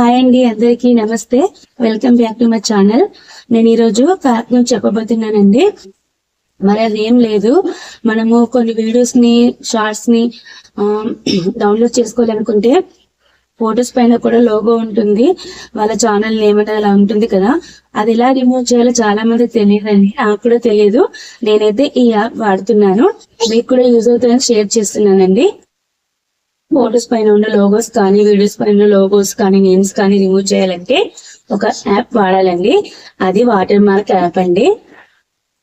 Hi అండి అందరికీ నమస్తే. Welcome back to my channel నేను ఈరోజు కార్యక్రమం చెప్పబోతున్నానండి. మరి అదేం లేదు. మనము కొన్ని వీడియోస్ని షార్ట్స్ని డౌన్లోడ్ చేసుకోవాలనుకుంటే ఫొటోస్ పైన కూడా లోగో ఉంటుంది. వాళ్ళ ఛానల్ ఏమంటే అలా ఉంటుంది కదా. అది ఎలా రిమూవ్ చేయాలో చాలా మంది తెలియదండి. నాకు కూడా తెలియదు. నేనైతే ఈ యాప్ వాడుతున్నాను. మీకు కూడా యూజ్ అవుతుందని షేర్ చేస్తున్నానండి. ఫోటోస్ పైన ఉన్న లోగోస్ కానీ వీడియోస్ పైన ఉన్న లోగోస్ కానీ నేమ్స్ కానీ రిమూవ్ చేయాలంటే ఒక యాప్ వాడాలండి. అది వాటర్ మార్క్ యాప్ అండి.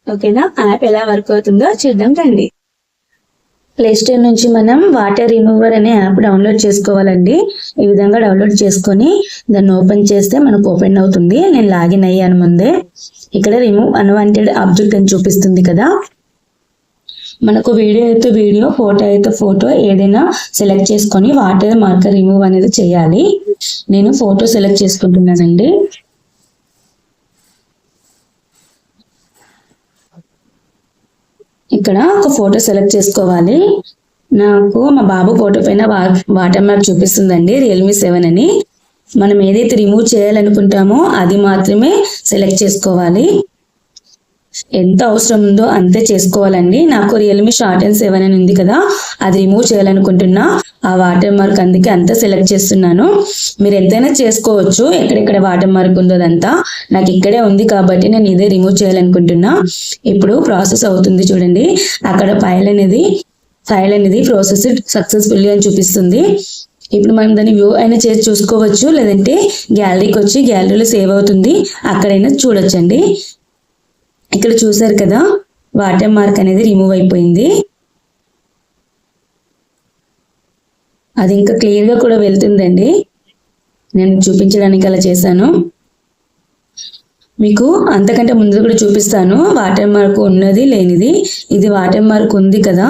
ఓకేనా యాప్ ఎలా వర్క్ అవుతుందో చూద్దాం రండి. ప్లే స్టోర్ నుంచి మనం వాటర్ రిమూవర్ అనే యాప్ డౌన్లోడ్ చేసుకోవాలండి. ఈ విధంగా డౌన్లోడ్ చేసుకొని దాన్ని ఓపెన్ చేస్తే మనకు ఓపెన్ అవుతుంది. నేను లాగిన్ అయ్యాను ముందే. ఇక్కడ రిమూవ్ అన్వాంటెడ్ ఆబ్జెక్ట్ అని చూపిస్తుంది కదా. మనకు వీడియో అయితే వీడియో ఫోటో అయితే ఫోటో ఏదైనా సెలెక్ట్ చేసుకొని వాటర్ మార్కర్ రిమూవ్ అనేది చేయాలి. నేను ఫోటో సెలెక్ట్ చేసుకుంటున్నానండి. ఇక్కడ ఒక ఫోటో సెలెక్ట్ చేసుకోవాలి. నాకు మా బాబు ఫోటో పైన వాటర్ మార్క్ చూపిస్తుందండి రియల్మీ సెవెన్ అని. మనం ఏదైతే రిమూవ్ చేయాలనుకుంటామో అది మాత్రమే సెలెక్ట్ చేసుకోవాలి. ఎంత అవసరం ఉందో అంతే చేసుకోవాలండి. నాకు రియల్మీ షార్ట్ అండ్ సెవెన్ అని ఉంది కదా అది రిమూవ్ చేయాలనుకుంటున్నా. ఆ వాటర్ మార్క్ అందుకే అంతా సెలెక్ట్ చేస్తున్నాను. మీరు ఎంతైనా చేసుకోవచ్చు. ఎక్కడెక్కడ వాటర్ మార్క్ ఉందో అదంతా. నాకు ఇక్కడే ఉంది కాబట్టి నేను ఇదే రిమూవ్ చేయాలనుకుంటున్నా. ఇప్పుడు ప్రాసెస్ అవుతుంది చూడండి. అక్కడ ఫైల్ అనేది ఫైల్ అనేది ప్రాసెస్ సక్సెస్ఫుల్లీ అని చూపిస్తుంది. ఇప్పుడు మనం దాన్ని వ్యూ అయినా చేసి చూసుకోవచ్చు. లేదంటే గ్యాలరీకి వచ్చి గ్యాలరీలో సేవ్ అవుతుంది. అక్కడైనా చూడొచ్చండి. ఇక్కడ చూసారు కదా వాటర్ మార్క్ అనేది రిమూవ్ అయిపోయింది. అది ఇంకా క్లియర్గా కూడా వెళ్తుందండి. నేను చూపించడానికి అలా చేశాను. మీకు అంతకంటే ముందు కూడా చూపిస్తాను. వాటర్ మార్క్ ఉన్నది లేనిది. ఇది వాటర్ మార్క్ ఉంది కదా.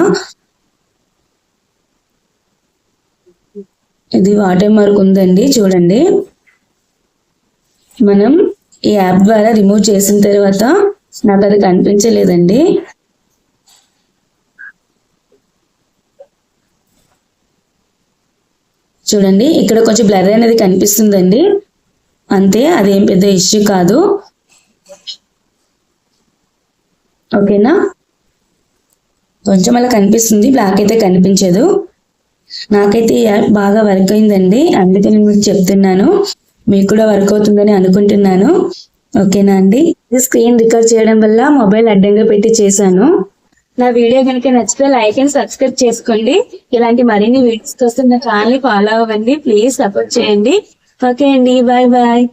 ఇది వాటర్ మార్క్ ఉందండి చూడండి. మనం ఈ యాప్ ద్వారా రిమూవ్ చేసిన తర్వాత నాకు అది కనిపించలేదండి. చూడండి ఇక్కడ కొంచెం బ్లర్ అనేది కనిపిస్తుందండి. అంతే అదేం పెద్ద ఇష్యూ కాదు. ఓకేనా? కొంచెం అలా కనిపిస్తుంది బ్లాక్ అయితే కనిపించదు. నాకైతే బాగా వర్క్ అయిందండి అందుకే నేను మీకు చెప్తున్నాను. మీకు కూడా వర్క్ అవుతుందని అనుకుంటున్నాను. ఓకేనా అండి? ఇది స్క్రీన్ రికార్డ్ చేయడం వల్ల మొబైల్ అడ్డంగా పెట్టి చేశాను. నా వీడియో కనుక నచ్చితే లైక్ అండ్ సబ్స్క్రైబ్ చేసుకోండి. ఇలాంటి మరిన్ని వీడియోస్ కోసం నా ఛానల్ ఫాలో అవ్వండి. ప్లీజ్ సపోర్ట్ చేయండి. ఓకే అండి. Bye bye.